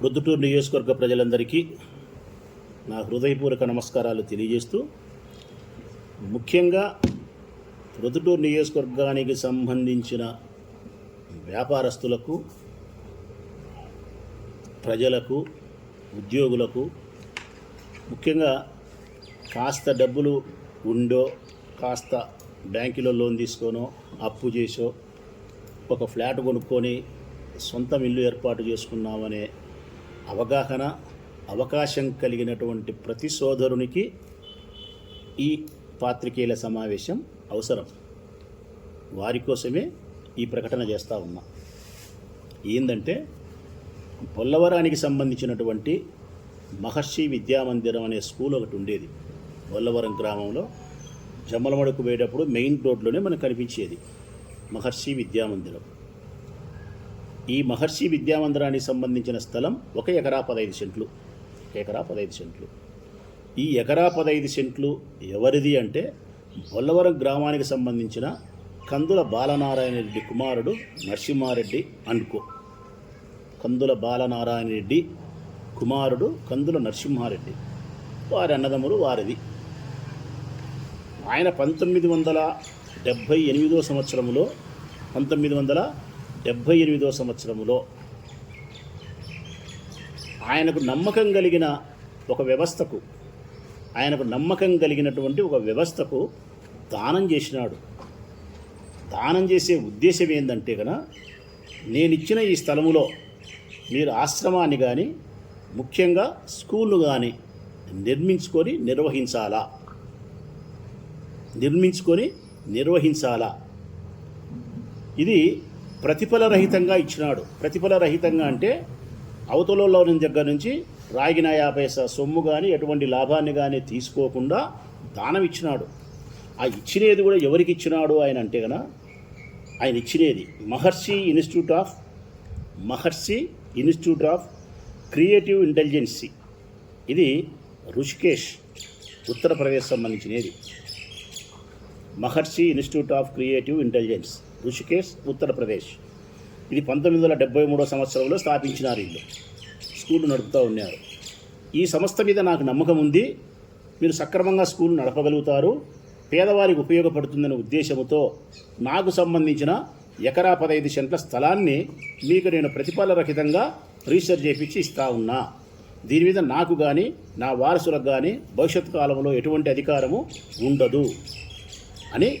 ప్రొద్దుటూరు నియోజకవర్గ ప్రజలందరికీ నా హృదయపూర్వక నమస్కారాలు తెలియజేస్తూ ముఖ్యంగా ప్రొద్దుటూరు నియోజకవర్గానికి సంబంధించిన వ్యాపారస్తులకు ప్రజలకు ఉద్యోగులకు ముఖ్యంగా కాస్త డబ్బులు ఉండో కాస్త బ్యాంకులో లోన్ తీసుకోనో అప్పు చేసో ఒక ఫ్లాట్ కొనుక్కొని సొంతం ఇల్లు ఏర్పాటు చేసుకున్నామనే అవగాహన అవకాశం కలిగినటువంటి ప్రతి సోదరునికి ఈ పాత్రికేయుల సమావేశం అవసరం. వారి కోసమే ఈ ప్రకటన చేస్తూ ఉన్నా. ఏంటంటే పొల్లవరానికి సంబంధించినటువంటి మహర్షి విద్యామందిరం అనే స్కూల్ ఒకటి ఉండేది. పొల్లవరం గ్రామంలో జమ్మలమడుకు పోయేటప్పుడు మెయిన్ రోడ్లోనే మనకు కనిపించేది మహర్షి విద్యామందిరం. ఈ మహర్షి విద్యామందిరానికి సంబంధించిన స్థలం ఒక ఎకరా పదహైదు సెంట్లు. ఒక ఎకరా పదహైదు సెంట్లు. ఈ ఎకరా పదహైదు సెంట్లు ఎవరిది అంటే బొల్లవరం గ్రామానికి సంబంధించిన కందుల బాలనారాయణ రెడ్డి కుమారుడు నరసింహారెడ్డి అనుకో కందుల బాలనారాయణ రెడ్డి కుమారుడు కందుల నరసింహారెడ్డి. వారి అన్నదమ్ములు వారిది. ఆయన పంతొమ్మిది వందల డెబ్భై ఎనిమిదో సంవత్సరంలో పంతొమ్మిది వందల డెబ్భై ఎనిమిదో సంవత్సరంలో ఆయనకు నమ్మకం కలిగిన ఒక వ్యవస్థకు ఆయనకు నమ్మకం కలిగినటువంటి ఒక వ్యవస్థకు దానం చేసినాడు. దానం చేసే ఉద్దేశం ఏంటంటే కన నేను ఇచ్చిన ఈ స్థలములో మీరు ఆశ్రమాన్ని కానీ ముఖ్యంగా స్కూల్ను కానీ నిర్మించుకొని నిర్వహించాలా? నిర్మించుకొని నిర్వహించాలా? ఇది ప్రతిఫలరహితంగా ఇచ్చినాడు. ప్రతిఫలరహితంగా అంటే అవతలలో దగ్గర నుంచి రాగిన యాభైస సొమ్ము కానీ ఎటువంటి లాభాన్ని కానీ తీసుకోకుండా దానం ఇచ్చినాడు. ఆ ఇచ్చినది కూడా ఎవరికి ఇచ్చినాడు ఆయన అంటే కదా ఆయన ఇచ్చినది Maharshi institute of Maharshi institute of creative intelligence. ఇది రుషికేష్ ఉత్తరప్రదేశ్ సంబంధించినది. Maharshi institute of creative intelligence Rishikesh Uttar Pradesh. ఇది పంతొమ్మిది వందల డెబ్బై మూడో సంవత్సరంలో స్థాపించినారు ఇల్లు. స్కూల్ నడుపుతూ ఉన్నారు. ఈ సంస్థ మీద నాకు నమ్మకం ఉంది. మీరు సక్రమంగా స్కూల్ నడపగలుగుతారు. పేదవారికి ఉపయోగపడుతుందనే ఉద్దేశంతో నాకు సంబంధించిన ఎకరా పదహైదు సెంట్ల స్థలాన్ని మీకు నేను ప్రతిఫలరహితంగా రీసెర్చ్ చేపించి ఇస్తా ఉన్నా. దీని మీద నాకు కానీ నా వారసులకు కానీ భవిష్యత్ కాలంలో ఎటువంటి అధికారము ఉండదు. అని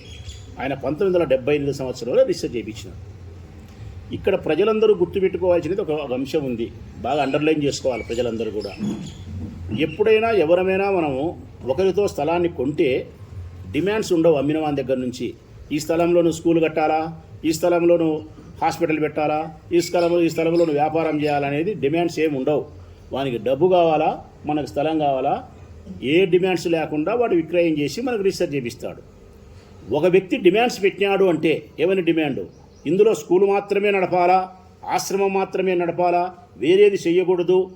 ఆయన పంతొమ్మిది వందల డెబ్బై ఎనిమిది సంవత్సరంలో రీసెర్చ్ చేయించినారు. ఇక్కడ ప్రజలందరూ గుర్తుపెట్టుకోవాల్సినది ఒక ఒక అంశం ఉంది. బాగా అండర్లైన్ చేసుకోవాలి ప్రజలందరూ కూడా. ఎప్పుడైనా ఎవరమైనా మనము ఒకరితో స్థలాన్ని కొంటే డిమాండ్స్ ఉండవు అమ్మిన వాని దగ్గర నుంచి. ఈ స్థలంలో నువ్వు స్కూల్ కట్టాలా? ఈ స్థలంలో నువ్వు హాస్పిటల్ పెట్టాలా? ఈ స్థలంలో ఈ స్థలంలో నువ్వు వ్యాపారం చేయాలనేది డిమాండ్స్ ఏమి ఉండవు. వానికి డబ్బు కావాలా? మనకు స్థలం కావాలా? ఏ డిమాండ్స్ లేకుండా వాడు విక్రయం చేసి మనకు రీసెర్చ్ చేపిస్తాడు. ఒక వ్యక్తి డిమాండ్స్ పెట్టినాడు అంటే ఏమైనా డిమాండ్? ఇందులో స్కూల్ మాత్రమే నడపాలా? ఆశ్రమం మాత్రమే నడపాలా? వేరేది చెయ్యకూడదు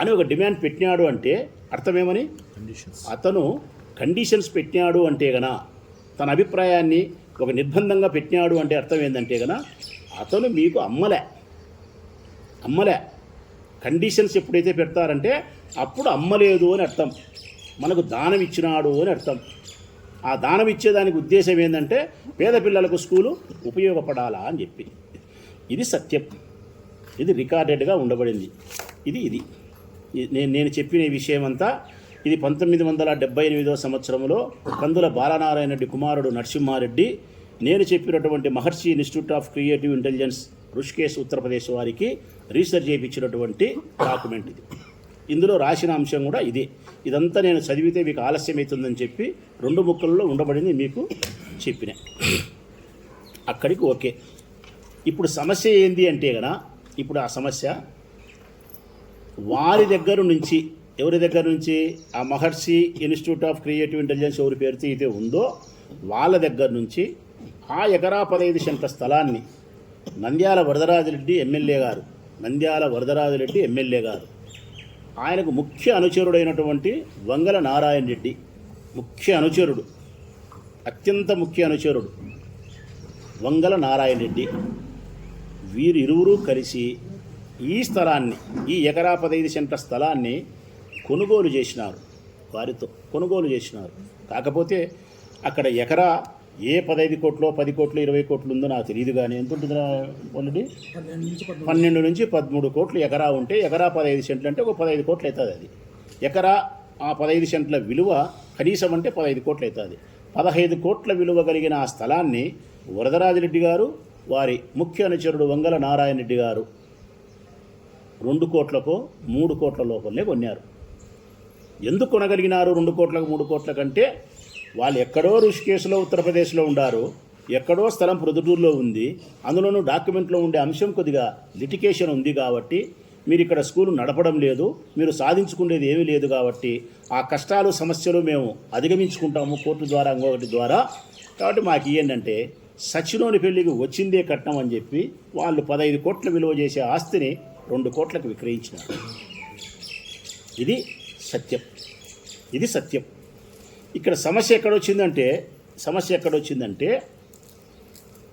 అని ఒక డిమాండ్ పెట్టినాడు అంటే అర్థమేమని? అతను కండిషన్స్ పెట్టినాడు అంటే గన తన అభిప్రాయాన్ని ఒక నిర్బంధంగా పెట్టినాడు అంటే అర్థం ఏంటంటే గన అతను మీకు అమ్మలే. అమ్మలే. కండిషన్స్ ఎప్పుడైతే పెడతారంటే అప్పుడు అమ్మలేదు అని అర్థం. మనకు దానం ఇచ్చినాడు అని అర్థం. ఆ దానం ఇచ్చేదానికి ఉద్దేశం ఏంటంటే పేద పిల్లలకు స్కూలు ఉపయోగపడాలా అని చెప్పి. ఇది సత్యం. ఇది రికార్డెడ్గా ఉండబడింది. ఇది ఇది. నేను నేను చెప్పిన విషయం అంతా ఇది పంతొమ్మిది వందల డెబ్బై ఎనిమిదో సంవత్సరంలో కందుల బాలనారాయణ రెడ్డి కుమారుడు నరసింహారెడ్డి నేను చెప్పినటువంటి Maharshi institute of creative intelligence Rishikesh Uttar Pradesh వారికి రీసెర్చ్ చేయించినటువంటి డాక్యుమెంట్ ఇది. ఇందులో రాసిన అంశం కూడా ఇదే. ఇదంతా నేను చదివితే మీకు ఆలస్యం అవుతుందని చెప్పి రెండు ముక్కల్లో ఉండబడింది మీకు చెప్పిన. అక్కడికి ఓకే. ఇప్పుడు సమస్య ఏంది అంటే కదా ఇప్పుడు ఆ సమస్య వారి దగ్గర నుంచి ఎవరి దగ్గర నుంచి ఆ Maharshi institute of creative intelligence ఎవరి పేరుతో అయితే ఉందో వాళ్ళ దగ్గర నుంచి ఆ ఎకరా పదహైదు సెంట్ల స్థలాన్ని నంద్యాల వరదరాజరెడ్డి ఎమ్మెల్యే గారు నంద్యాల వరదరాజరెడ్డి ఎమ్మెల్యే గారు ఆయనకు ముఖ్య అనుచరుడైనటువంటి వంగల నారాయణ రెడ్డి ముఖ్య అనుచరుడు అత్యంత ముఖ్య అనుచరుడు వంగల నారాయణ రెడ్డి. వీరిరువురు కలిసి ఈ స్థలాన్ని ఈ ఎకరా పదహైదు సెంట్ల స్థలాన్ని కొనుగోలు చేసినారు. వారితో కొనుగోలు చేసినారు. కాకపోతే అక్కడ ఎకరా ఏ పదహైదు కోట్లో పది కోట్లు ఇరవై కోట్లు ఉందో నాకు తెలియదు కానీ ఎంత ఉంటుంది ఆల్రెడీ పన్నెండు నుంచి పదమూడు. పన్నెండు నుంచి పదమూడు కోట్లు ఎకరా ఉంటే ఎకరా పదహైదు సెంట్లు అంటే ఒక పదహైదు కోట్లు అవుతుంది అది. ఎకరా ఆ పదహైదు సెంట్ల విలువ కనీసం అంటే పదహైదు కోట్లు అవుతుంది. పదహైదు కోట్ల విలువ కలిగిన ఆ స్థలాన్ని వరదరాజిరెడ్డి గారు వారి ముఖ్య అనుచరుడు వంగల నారాయణ రెడ్డి గారు రెండు కోట్లకో మూడు కోట్ల లోపలనే కొన్నారు. ఎందుకు కొనగలిగినారు రెండు కోట్లకు మూడు కోట్ల కంటే వాళ్ళు ఎక్కడో ఋషికేశ్లో ఉత్తరప్రదేశ్లో ఉండారు ఎక్కడో స్థలం ప్రొద్దుటూరులో ఉంది అందులోనూ డాక్యుమెంట్లో ఉండే అంశం కొద్దిగా లిటికేషన్ ఉంది కాబట్టి మీరు ఇక్కడ స్కూల్ నడపడం లేదు మీరు సాధించుకునేది ఏమీ లేదు కాబట్టి ఆ కష్టాలు సమస్యలు మేము అధిగమించుకుంటాము కోర్టు ద్వారా ఇంకొకటి ద్వారా. కాబట్టి మాకు ఏంటంటే సచినోని పెళ్ళికి వచ్చిందే కట్నం అని చెప్పి వాళ్ళు పదహైదు కోట్ల విలువ చేసే ఆస్తిని రెండు కోట్లకు విక్రయించినారు. ఇది సత్యం. ఇది సత్యం. ఇక్కడ సమస్య ఎక్కడొచ్చిందంటే సమస్య ఎక్కడొచ్చిందంటే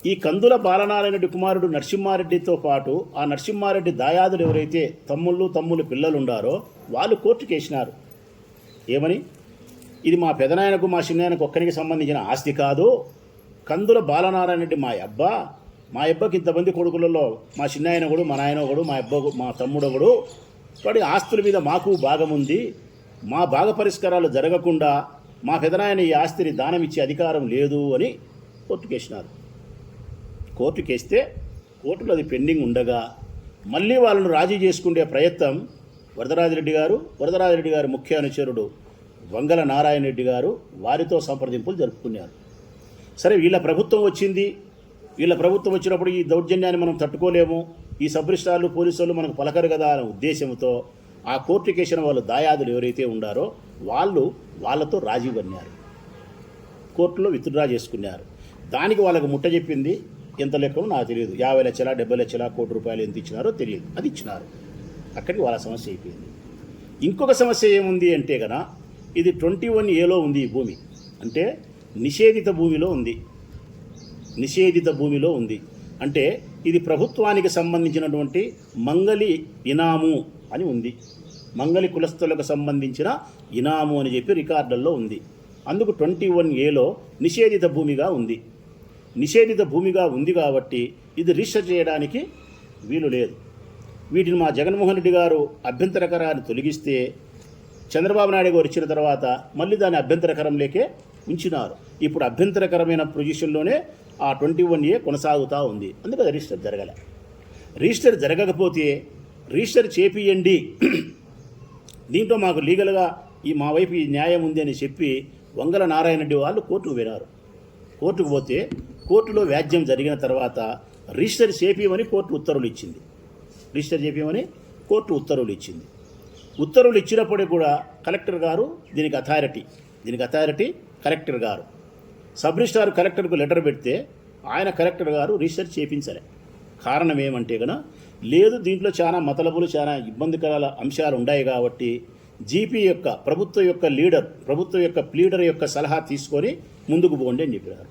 ఈ కందుల బాలనారాయణరెడ్డి కుమారుడు నరసింహారెడ్డితో పాటు ఆ నరసింహారెడ్డి దాయాదులు ఎవరైతే తమ్ముళ్ళు తమ్ముళ్ళు పిల్లలు ఉండారో వాళ్ళు కోర్టుకు వేసినారు ఏమని? ఇది మా పెదనాయనకు మా చిన్నాయనకు ఒక్కరికి సంబంధించిన ఆస్తి కాదు. కందుల బాలనారాయణ రెడ్డి మా అబ్బా. మా అబ్బకి ఇంతమంది కొడుకులలో మా చిన్నాయన కూడా మా నాయన ఒకడు మా అబ్బ మా తమ్ముడు వాడి ఆస్తుల మీద మాకు భాగం ఉంది మా భాగ పరిష్కారాలు జరగకుండా మా పెదనాయన ఈ ఆస్తిని దానం ఇచ్చే అధికారం లేదు అని కోర్టుకేసినారు కోర్టుకేస్తే కోర్టులో అది పెండింగ్ ఉండగా మళ్ళీ వాళ్ళను రాజీ చేసుకునే ప్రయత్నం వరదరాజిరెడ్డి గారు వరదరాజిరెడ్డి గారి ముఖ్య అనుచరుడు వంగల నారాయణ రెడ్డి గారు వారితో సంప్రదింపులు జరుపుకున్నారు. సరే వీళ్ళ ప్రభుత్వం వచ్చింది. వీళ్ళ ప్రభుత్వం వచ్చినప్పుడు ఈ దౌర్జన్యాన్ని మనం తట్టుకోలేము. ఈ సబ్రిస్టార్లు పోలీసులు పోలీసు వాళ్ళు మనకు పలకరు కదా అనే ఉద్దేశంతో ఆ కోర్టు కేసిన వాళ్ళు దాయాదులు ఎవరైతే ఉండారో వాళ్ళు వాళ్ళతో రాజీ పన్నారు కోర్టులో విత్డ్రా చేసుకున్నారు. దానికి వాళ్ళకు ముట్ట చెప్పింది ఎంత లెక్కమో నాకు తెలియదు. యాభై లక్షల డెబ్బై లక్షల కోటి రూపాయలు ఎంత ఇచ్చినారో తెలియదు. అది ఇచ్చినారు. అక్కడికి వాళ్ళ సమస్య అయిపోయింది. ఇంకొక సమస్య ఏముంది అంటే కదా ఇది ట్వంటీ వన్ ఏలో ఉంది ఈ భూమి. అంటే నిషేధిత భూమిలో ఉంది. నిషేధిత భూమిలో ఉంది. అంటే ఇది ప్రభుత్వానికి సంబంధించినటువంటి మంగలి ఇనాము అని ఉంది. మంగలి కులస్తులకు సంబంధించిన ఇనాము అని చెప్పి రికార్డుల్లో ఉంది. అందుకు ట్వంటీ వన్ ఏలో నిషేధిత భూమిగా ఉంది. నిషేధిత భూమిగా ఉంది కాబట్టి ఇది రిజిస్టర్ చేయడానికి వీలు లేదు. వీటిని మా జగన్మోహన్ రెడ్డి గారు అభ్యంతరకరాన్ని తొలగిస్తే చంద్రబాబు నాయుడు గారు వచ్చిన తర్వాత మళ్ళీ దాన్ని అభ్యంతరకరం లేకే ఉంచినారు. ఇప్పుడు అభ్యంతరకరమైన పొజిషన్లోనే ఆ ట్వంటీ వన్ ఏ కొనసాగుతూ ఉంది. అందుకే రిజిస్టర్ జరగలే. రిజిస్టర్ జరగకపోతే రిజిస్టర్ చేపియండి. దీంట్లో మాకు లీగల్గా ఈ మా వైపు ఈ న్యాయం ఉంది అని చెప్పి వంగల నారాయణ రెడ్డి వాళ్ళు కోర్టుకు వెళ్ళారు కోర్టుకు పోతే కోర్టులో వ్యాజ్యం జరిగిన తర్వాత రిజిస్టర్ చేపియమని కోర్టు ఉత్తర్వులు ఇచ్చింది. రిజిస్టర్ చేపియమని కోర్టు ఉత్తర్వులు ఇచ్చింది. ఉత్తర్వులు ఇచ్చినప్పుడే కూడా కలెక్టర్ గారు దీనికి అథారిటీ దీనికి అథారిటీ కలెక్టర్ గారు. సబ్ రిజిస్టార్ కలెక్టర్కు లెటర్ పెడితే ఆయన కలెక్టర్ గారు రిజిస్టర్ చేపించలే. కారణం ఏమంటే కనుక లేదు దీంట్లో చాలా మతలబులు చాలా ఇబ్బందికరాల అంశాలు ఉన్నాయి కాబట్టి జీపీ యొక్క ప్రభుత్వం యొక్క లీడర్ ప్రభుత్వం యొక్క ప్లీడర్ యొక్క సలహా తీసుకొని ముందుకు పోండి అని చెప్పినారు.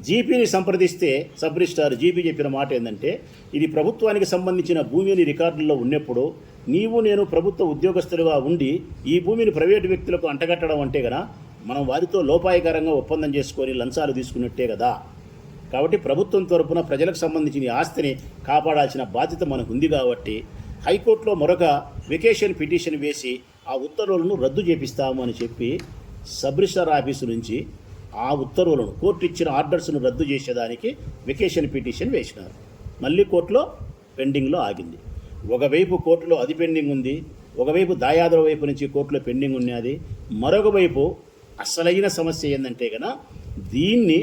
జీపీని సంప్రదిస్తే సబ్ జీపీ చెప్పిన మాట ఏంటంటే ఇది ప్రభుత్వానికి సంబంధించిన భూమిని రికార్డుల్లో ఉన్నప్పుడు నీవు నేను ప్రభుత్వ ఉద్యోగస్తులుగా ఉండి ఈ భూమిని ప్రైవేటు వ్యక్తులకు అంటగట్టడం అంటే కదా మనం వారితో లోపాయకరంగా ఒప్పందం చేసుకొని లంచాలు తీసుకున్నట్టే కదా. కాబట్టి ప్రభుత్వం తరపున ప్రజలకు సంబంధించిన ఆస్తిని కాపాడాల్సిన బాధ్యత మనకు ఉంది కాబట్టి హైకోర్టులో మరొక వెకేషన్ పిటిషన్ వేసి ఆ ఉత్తర్వులను రద్దు చేపిస్తాము అని చెప్పి సబ్ రిజిస్టార్ ఆఫీసు నుంచి ఆ ఉత్తర్వులను కోర్టు ఇచ్చిన ఆర్డర్స్ను రద్దు చేసేదానికి వెకేషన్ పిటిషన్ వేసినారు. మళ్ళీ కోర్టులో పెండింగ్లో ఆగింది. ఒకవైపు కోర్టులో అది పెండింగ్ ఉంది ఒకవైపు దాయాదుల వైపు నుంచి కోర్టులో పెండింగ్ ఉన్నది. మరొక వైపు అసలైన సమస్య ఏంటంటే కనుక దీన్ని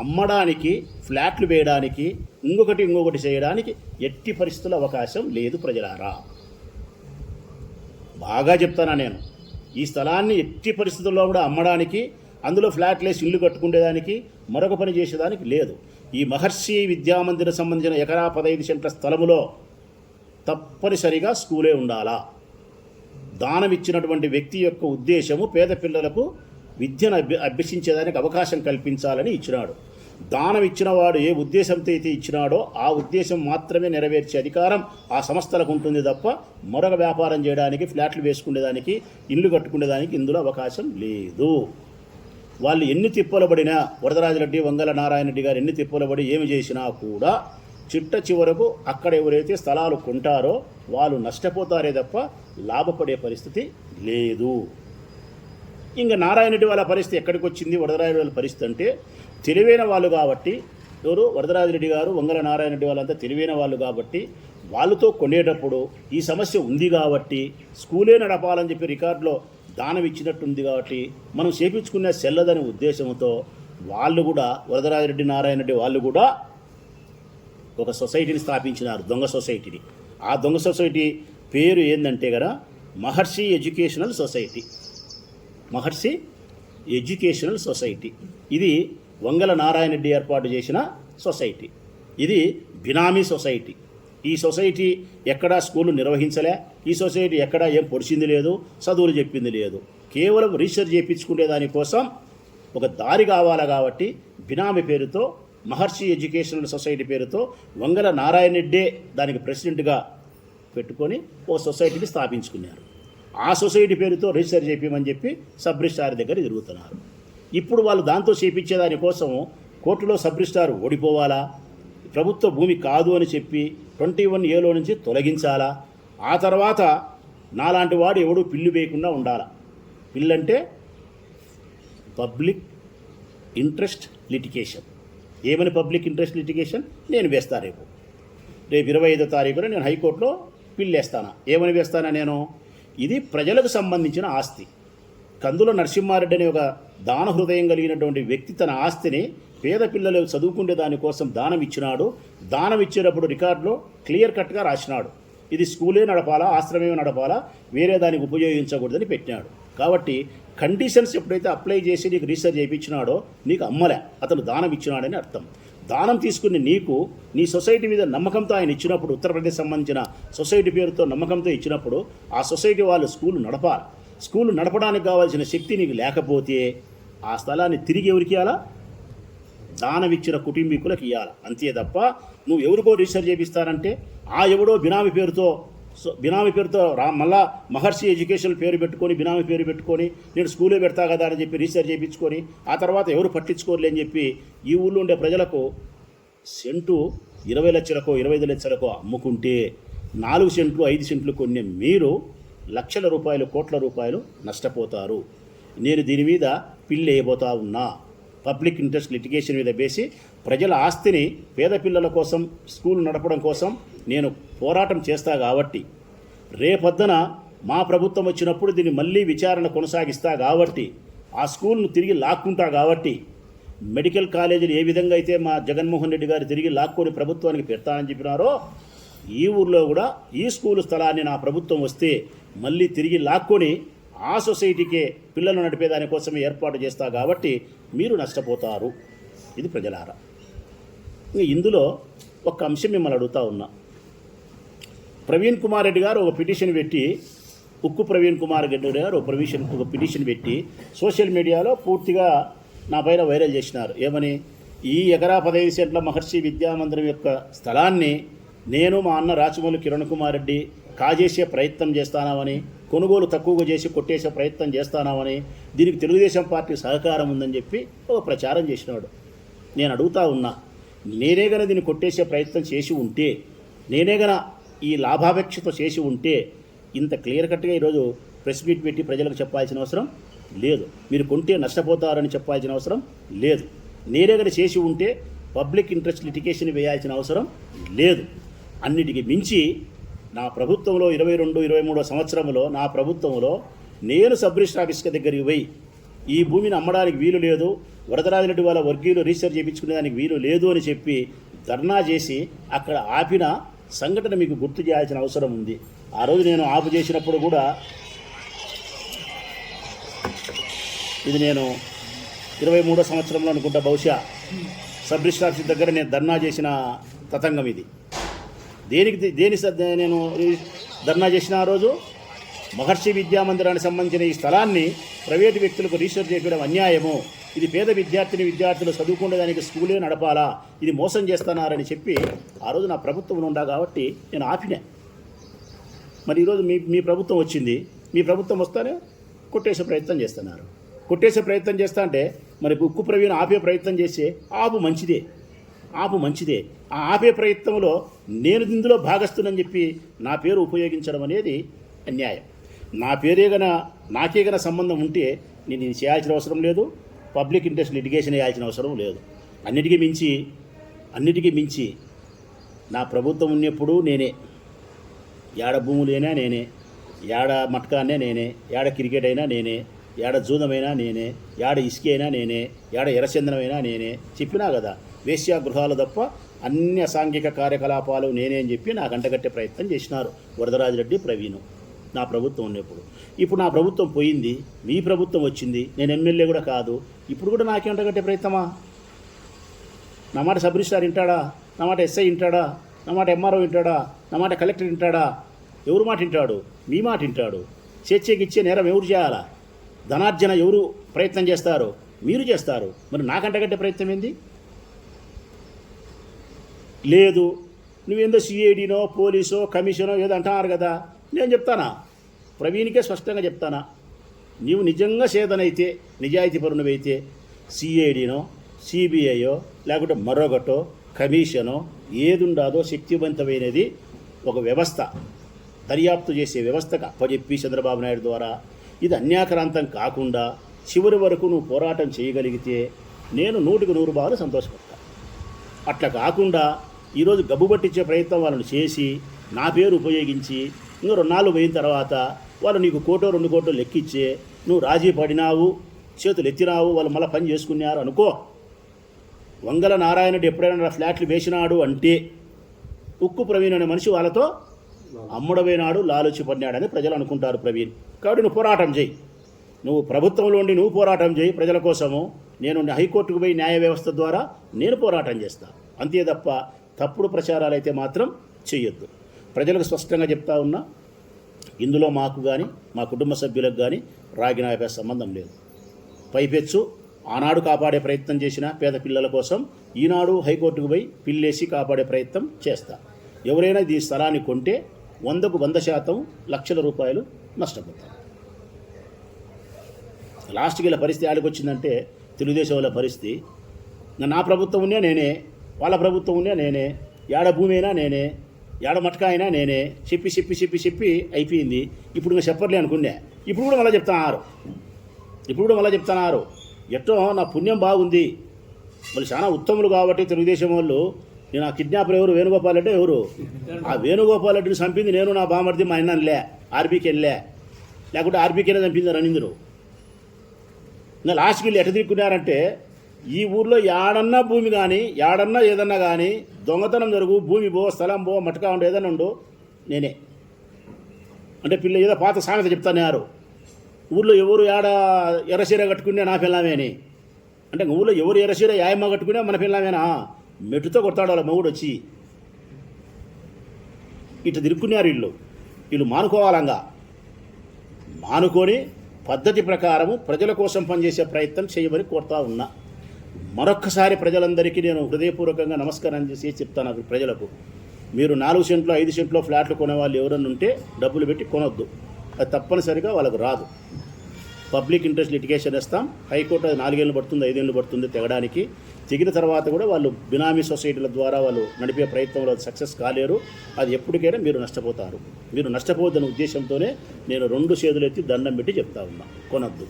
అమ్మడానికి ఫ్లాట్లు వేయడానికి ఇంకొకటి ఇంకొకటి చేయడానికి ఎట్టి పరిస్థితుల అవకాశం లేదు ప్రజలారా. బాగా చెప్తానా నేను. ఈ స్థలాన్ని ఎట్టి పరిస్థితుల్లో కూడా అమ్మడానికి అందులో ఫ్లాట్లు వేసి ఇల్లు కట్టుకునేదానికి మరొక పని చేసేదానికి లేదు. ఈ మహర్షి విద్యామందిర సంబంధించిన ఎకరా పదహైదు సెంట్ల స్థలములో తప్పనిసరిగా స్కూలే ఉండాలా? దానం ఇచ్చినటువంటి వ్యక్తి యొక్క ఉద్దేశము పేద పిల్లలకు విద్యను అభ్య అభ్యసించేదానికి అవకాశం కల్పించాలని ఇచ్చినాడు. దానం ఇచ్చినవాడు ఏ ఉద్దేశంతో అయితే ఇచ్చినాడో ఆ ఉద్దేశం మాత్రమే నెరవేర్చే అధికారం ఆ సంస్థలకు ఉంటుంది తప్ప మరొక వ్యాపారం చేయడానికి ఫ్లాట్లు వేసుకునేదానికి ఇల్లు కట్టుకునేదానికి ఇందులో అవకాశం లేదు. వాళ్ళు ఎన్ని తిప్పలబడినా వరదరాజరెడ్డి వంగల నారాయణ రెడ్డి గారు ఎన్ని తిప్పలబడి ఏమి చేసినా కూడా చిట్ట చివరకు అక్కడ ఎవరైతే స్థలాలు కొంటారో వాళ్ళు నష్టపోతారే తప్ప లాభపడే పరిస్థితి లేదు. ఇంకా నారాయణరెడ్డి వాళ్ళ పరిస్థితి ఎక్కడికి వచ్చింది? వరదరాజు వాళ్ళ పరిస్థితి అంటే తెలివైన వాళ్ళు కాబట్టి ఎవరు? వరదరాజరెడ్డి గారు వంగల నారాయణరెడ్డి వాళ్ళంతా తెలివైన వాళ్ళు కాబట్టి వాళ్ళతో కొనేటప్పుడు ఈ సమస్య ఉంది కాబట్టి స్కూలే నడపాలని చెప్పి రికార్డులో దానం ఇచ్చినట్టుంది కాబట్టి మనం చేపించుకునే సెల్లదనే ఉద్దేశంతో వాళ్ళు కూడా వరదరాజరెడ్డి నారాయణరెడ్డి వాళ్ళు కూడా ఒక సొసైటీని స్థాపించినారు దొంగ సొసైటీని. ఆ దొంగ సొసైటీ పేరు ఏంటంటే కదా Maharshi educational society. Maharshi educational society. ఇది వంగల నారాయణ రెడ్డి ఏర్పాటు చేసిన సొసైటీ. ఇది బినామీ సొసైటీ. ఈ సొసైటీ ఎక్కడా స్కూలు నిర్వహించలే ఈ సొసైటీ ఎక్కడా ఏం పొడిచింది లేదు చదువులు చెప్పింది లేదు. కేవలం రీసెర్చ్ చేయించుకునే దానికోసం ఒక దారి కావాలా కాబట్టి బినామీ పేరుతో మహర్షి ఎడ్యుకేషనల్ సొసైటీ పేరుతో వంగల నారాయణ రెడ్డే దానికి ప్రెసిడెంట్గా పెట్టుకొని ఓ సొసైటీని స్థాపించుకున్నారు. ఆ సొసైటీ పేరుతో రిజిస్టర్ చేపించమని చెప్పి సబ్ రిజిస్ట్రార్ దగ్గర తిరుగుతున్నారు. ఇప్పుడు వాళ్ళు దాంతో చేపించే దానికోసం కోర్టులో సబ్ ఓడిపోవాలా? ప్రభుత్వ భూమి కాదు అని చెప్పి ట్వంటీ వన్ ఏలో నుంచి తొలగించాలా? ఆ తర్వాత నాలాంటి వాడు ఎవడు పిల్లు వేయకుండా ఉండాలా? పిల్లంటే పబ్లిక్ ఇంట్రెస్ట్ లిటిగేషన్. ఏమని పబ్లిక్ ఇంట్రెస్ట్ లిటిగేషన్? నేను వేస్తాను రేపు. రేపు ఇరవై ఐదో తారీఖున నేను హైకోర్టులో పిల్లేస్తాను? ఏమని వేస్తానా నేను? ఇది ప్రజలకు సంబంధించిన ఆస్తి. కందుల నరసింహారెడ్డి అనే ఒక దాన హృదయం కలిగినటువంటి వ్యక్తి తన ఆస్తిని పేద పిల్లలు చదువుకునే దానికోసం దానం ఇచ్చినాడు. దానం ఇచ్చేటప్పుడు రికార్డులో క్లియర్ కట్గా రాసినాడు. ఇది స్కూలే నడపాలా ఆశ్రమమే నడపాలా వేరే దానికి ఉపయోగించకూడదని పెట్టినాడు. కాబట్టి కండిషన్స్ ఎప్పుడైతే అప్లై చేసి నీకు రీసెర్చ్ చేయించినాడో నీకు అమ్మలే అతను దానం ఇచ్చినాడని అర్థం. దానం తీసుకుని నీకు నీ సొసైటీ మీద నమ్మకంతో ఆయన ఇచ్చినప్పుడు ఉత్తరప్రదేశ్ సంబంధించిన సొసైటీ పేరుతో నమ్మకంతో ఇచ్చినప్పుడు ఆ సొసైటీ వాళ్ళు స్కూల్ నడపాలి. స్కూల్ నడపడానికి కావాల్సిన శక్తి నీకు లేకపోతే ఆ స్థలాన్ని తిరిగి ఎవరికి ఇవ్వాలా దానమిచ్చిన కుటుంబీకులకు ఇవ్వాలి అంతే తప్ప నువ్వు ఎవరికో రిజిస్టర్ చేపిస్తారంటే ఆ ఎవడో బినామీ పేరుతో సో బినామీ పేరుతో రా మళ్ళా మహర్షి ఎడ్యుకేషన్ పేరు పెట్టుకొని బినామీ పేరు పెట్టుకొని నేను స్కూలే పెడతా కదా అని చెప్పి రీసెర్చ్ చేయించుకొని ఆ తర్వాత ఎవరు పట్టించుకోరులే అని చెప్పి ఈ ఊళ్ళో ఉండే ప్రజలకు సెంటు ఇరవై లక్షలకో ఇరవై ఐదు లక్షలకో అమ్ముకుంటే నాలుగు సెంట్లు ఐదు సెంట్లు కొనే మీరు లక్షల రూపాయలు కోట్ల రూపాయలు నష్టపోతారు. నేను దీని మీద పిల్లి వేయబోతా ఉన్నా. పబ్లిక్ ఇంట్రెస్ట్ లిటిగేషన్ మీద వేసి ప్రజల ఆస్తిని పేద పిల్లల కోసం స్కూల్ నడపడం కోసం నేను పోరాటం చేస్తా కాబట్టి రేపొద్దున మా ప్రభుత్వం వచ్చినప్పుడు దీన్ని మళ్ళీ విచారణ కొనసాగిస్తా కాబట్టి ఆ స్కూల్ను తిరిగి లాక్కుంటా కాబట్టి మెడికల్ కాలేజీలు ఏ విధంగా అయితే మా జగన్మోహన్ రెడ్డి గారు తిరిగి లాక్కొని ప్రభుత్వానికి పెడతానని చెప్పినారో ఈ ఊర్లో కూడా ఈ స్కూల్ స్థలాన్ని నా ప్రభుత్వం వస్తే మళ్ళీ తిరిగి లాక్కొని ఆ సొసైటీకే పిల్లలు నడిపే దానికోసమే ఏర్పాటు చేస్తా కాబట్టి మీరు నష్టపోతారు. ఇది ప్రజలారా. ఇందులో ఒక అంశం మిమ్మల్ని అడుగుతా ఉన్నా. ప్రవీణ్ కుమార్ రెడ్డి గారు ఒక పిటిషన్ పెట్టి ఉక్కు ప్రవీణ్ కుమార్ రెడ్డి గారు ఒక ప్రవిషన్ ఒక పిటిషన్ పెట్టి సోషల్ మీడియాలో పూర్తిగా నా పైన వైరల్ చేసినారు. ఏమని? ఈ ఎకరా పదహైదు సెంట్ల మహర్షి విద్యామందిరం యొక్క స్థలాన్ని నేను మా అన్న రాచమౌళి కిరణ్ కుమార్ రెడ్డి కాజేసే ప్రయత్నం చేస్తానామని కొనుగోలు తక్కువగా చేసి కొట్టేసే ప్రయత్నం చేస్తానామని దీనికి తెలుగుదేశం పార్టీ సహకారం ఉందని చెప్పి ఒక ప్రచారం చేసినాడు. నేను అడుగుతా ఉన్నా నేనే గన దీన్ని కొట్టేసే ప్రయత్నం చేసి ఉంటే నేనే గన ఈ లాభాపేక్షతో చేసి ఉంటే ఇంత క్లియర్ కట్గా ఈరోజు ప్రెస్ మీట్ పెట్టి ప్రజలకు చెప్పాల్సిన అవసరం లేదు. మీరు కొంటే నష్టపోతారని చెప్పాల్సిన అవసరం లేదు. నేనే గన చేసి ఉంటే పబ్లిక్ ఇంట్రెస్ట్ లిటికేషన్ వేయాల్సిన అవసరం లేదు. అన్నిటికీ మించి నా ప్రభుత్వంలో ఇరవై రెండు ఇరవై మూడో సంవత్సరంలో నా ప్రభుత్వంలో నేను సబ్ రిజిస్టర్ దగ్గరికి పోయి ఈ భూమిని అమ్మడానికి వీలు లేదు వరదరాజిరెడ్డి వాళ్ళ వర్గీయులు రీసెర్చ్ చేయించుకునే దానికి వీలు లేదు అని చెప్పి ధర్నా చేసి అక్కడ ఆపిన సంఘటన మీకు గుర్తు చేయాల్సిన అవసరం ఉంది. ఆ రోజు నేను ఆపు చేసినప్పుడు కూడా ఇది నేను ఇరవై మూడో సంవత్సరంలో అనుకుంటా బహుశా సబ్ రిజిస్టర్ ఆఫీస్ దగ్గర నేను ధర్నా చేసిన తతంగం ఇది. దేనికి దేని నేను ధర్నా చేసిన ఆ రోజు? మహర్షి విద్యామందిరానికి సంబంధించిన ఈ స్థలాన్ని ప్రైవేటు వ్యక్తులకు రిజిస్టర్ చేయడం అన్యాయము. ఇది పేద విద్యార్థిని విద్యార్థులు చదువుకునే దానికి స్కూలే నడపాలా? ఇది మోసం చేస్తున్నారని చెప్పి ఆ రోజు నా ప్రభుత్వం ఉండా కాబట్టి నేను ఆపినా. మరి ఈరోజు మీ మీ ప్రభుత్వం వచ్చింది. మీ ప్రభుత్వం వస్తానే కొట్టేసే ప్రయత్నం చేస్తున్నారు. కొట్టేసే ప్రయత్నం చేస్తా అంటే మరి ఉక్కు ప్రవీణ ఆపే ప్రయత్నం చేస్తే ఆపు మంచిదే. ఆపు మంచిదే. ఆ ఆపే ప్రయత్నంలో నేను ఇందులో భాగస్థునని చెప్పి నా పేరు ఉపయోగించడం అనేది అన్యాయం. నా పేరే గన నాకే గన సంబంధం ఉంటే నేను ఇది చేయాల్సిన అవసరం లేదు. పబ్లిక్ ఇంట్రెస్ట్ లిటిగేషన్ చేయాల్సిన అవసరం లేదు. అన్నిటికీ మించి అన్నిటికీ మించి నా ప్రభుత్వం ఉన్నప్పుడు నేనే. ఏడ భూములైనా నేనే. ఏడ మట్కానే నేనే. ఏడ క్రికెట్ అయినా నేనే. ఏడ జూదమైనా నేనే. ఏడ ఇసుక అయినా నేనే. ఏడ ఎర్రచందనమైనా నేనే. చెప్పినా కదా. వేశ్యా గృహాలు తప్ప అన్ని అసాంఘిక కార్యకలాపాలు నేనే అని చెప్పి నాకు అంటగట్టే ప్రయత్నం చేసినారు వరదరాజిరెడ్డి ప్రవీణ్. నా ప్రభుత్వం ఉన్నప్పుడు. ఇప్పుడు నా ప్రభుత్వం పోయింది మీ ప్రభుత్వం వచ్చింది నేను ఎమ్మెల్యే కూడా కాదు. ఇప్పుడు కూడా నాకే అంటగట్టే ప్రయత్నమా? నా మాట సబ్ రిజిస్ట్రార్ వింటాడా? నా మాట ఎస్ఐ వింటాడా? నా మాట ఎంఆర్ఓ వింటాడా? నా మాట కలెక్టర్ వింటాడా? ఎవరు మాట వింటాడు? మీ మాట వింటాడు. స్వేచ్ఛకి ఇచ్చే నేరం ఎవరు చేయాలా? ధనార్జన ఎవరు ప్రయత్నం చేస్తారు? మీరు చేస్తారు. మరి నాకంటగట్టే ప్రయత్నం ఏంది? లేదు. నువ్వేందో సిఐడినో పోలీసో కమిషనో ఏదో అంటున్నారు కదా? నేను చెప్తానా? ప్రవీణ్కే స్పష్టంగా చెప్తానా? నీవు నిజంగా సేదనైతే నిజాయితీపరునవైతే సిఐడినో సిబిఐయో లేకుంటే మరొకటో కమిషనో ఏదుండాదో శక్తివంతమైనది ఒక వ్యవస్థ. దర్యాప్తు చేసే వ్యవస్థకు అప్పచెప్పి చంద్రబాబు నాయుడు ద్వారా. ఇది అన్యాక్రాంతం కాకుండా చివరి వరకు నువ్వు పోరాటం చేయగలిగితే నేను నూటికి నూరు బాగా సంతోషపడతా. అట్లా కాకుండా ఈరోజు గబ్బు పట్టించే ప్రయత్నం వాళ్ళని చేసి నా పేరు ఉపయోగించి ఇంకా రెండు నాలుగు పోయిన తర్వాత వాళ్ళు నీకు కోటో రెండు కోటో లెక్కిచ్చే నువ్వు రాజీ పడినావు చేతులు ఎత్తినావు వాళ్ళు మళ్ళీ పని చేసుకున్నారు అనుకో. వంగల నారాయణుడు ఎప్పుడైనా ఫ్లాట్లు వేసినాడు అంటే ఉక్కు ప్రవీణ్ అనే మనిషి వాళ్ళతో అమ్ముడపోయినాడు లాలుచి పడినాడని ప్రజలు అనుకుంటారు ప్రవీణ్. కాబట్టి నువ్వు పోరాటం చేయి. నువ్వు ప్రభుత్వంలో ఉండి నువ్వు పోరాటం చేయి. ప్రజల కోసము నేను హైకోర్టుకు పోయి న్యాయ వ్యవస్థ ద్వారా నేను పోరాటం చేస్తా. అంతే తప్ప తప్పుడు ప్రచారాలు అయితే మాత్రం చేయొద్దు ప్రజలకు స్పష్టంగా చెప్తా ఉన్నా ఇందులో మాకు కానీ మా కుటుంబ సభ్యులకు కానీ రాగినాయపై సంబంధం లేదు. పైపెచ్చు ఆనాడు కాపాడే ప్రయత్నం చేసిన పేద పిల్లల కోసం ఈనాడు హైకోర్టుకు పోయి పిల్లేసి కాపాడే ప్రయత్నం చేస్తా. ఎవరైనా ఈ స్థలాన్ని కొంటే వందకు వంద శాతం లక్షల రూపాయలు నష్టపోతారు. లాస్ట్కి ఇలా పరిస్థితి ఆడికి వచ్చిందంటే తెలుగుదేశం వాళ్ళ పరిస్థితి. నా ప్రభుత్వం నేనే వాళ్ళ ప్రభుత్వం నేనే ఏడ భూమి అయినా నేనే ఏడ మటక అయినా నేనే చెప్పి చెప్పి చెప్పి చెప్పి అయిపోయింది. ఇప్పుడు ఇంకా చెప్పర్లే అనుకునే ఇప్పుడు కూడా మళ్ళీ చెప్తాన్నారు. ఇప్పుడు కూడా మళ్ళీ చెప్తున్నారు. ఎట్టో నా పుణ్యం బాగుంది. మరి చాలా ఉత్తములు కాబట్టి తెలుగుదేశం వాళ్ళు నేను ఆ కిడ్నాపర్ ఎవరు? వేణుగోపాల్ రెడ్డి ఎవరు? ఆ వేణుగోపాల్ రెడ్డిని చంపింది నేను నా బామర్ది మా అన్నలే ఆర్బీకి వెళ్ళే లేకుంటే ఆర్బీకేనే చంపింది రనీంద్రు ఇంకా లాస్ట్కి వెళ్ళి ఎట తిరుక్కున్నారంటే ఈ ఊర్లో యాడన్నా భూమి కానీ యాడన్నా ఏదన్నా కానీ దొంగతనం జరుగు భూమి పో స్థలం పో మటకా ఉండు ఏదన్నా ఉండు నేనే. అంటే పిల్ల ఏదో పాత సామెత చెప్తాన్నారు ఊర్లో ఎవరు ఏడ ఎర్రసీర కట్టుకునే నా పిల్లమే అని అంటే ఊళ్ళో ఎవరు ఎర్రసీర యాయమ్మ కట్టుకునే మన పిల్లమేనా? మెట్టుతో కొడతాడు వాళ్ళ మగుడు వచ్చి. ఇటు తిరుక్కున్నారు వీళ్ళు. వీళ్ళు మానుకోవాలంగా. మానుకొని పద్ధతి ప్రకారము ప్రజల కోసం పనిచేసే ప్రయత్నం చేయమని కోరుతా ఉన్నా. మరొక్కసారి ప్రజలందరికీ నేను హృదయపూర్వకంగా నమస్కారం చేసి చెప్తాను అవి ప్రజలకు. మీరు నాలుగు సెంట్లో ఐదు సెంట్లో ఫ్లాట్లు కొనే వాళ్ళు ఎవరన్నా ఉంటే డబ్బులు పెట్టి కొనొద్దు. అది తప్పనిసరిగా వాళ్ళకు రాదు. పబ్లిక్ ఇంట్రెస్ట్ లిటిగేషన్ ఇస్తాం హైకోర్టు అది నాలుగేళ్ళు పడుతుంది ఐదేళ్ళు పడుతుంది తెగడానికి. తెగిన తర్వాత కూడా వాళ్ళు బినామీ సొసైటీల ద్వారా వాళ్ళు నడిపే ప్రయత్నంలో సక్సెస్ కాలేరు. అది ఎప్పటికైనా మీరు నష్టపోతారు. మీరు నష్టపోవద్దనే ఉద్దేశంతోనే నేను రెండు చేతులు ఎత్తి దండం పెట్టి చెప్తా ఉన్నా. కొనొద్దు.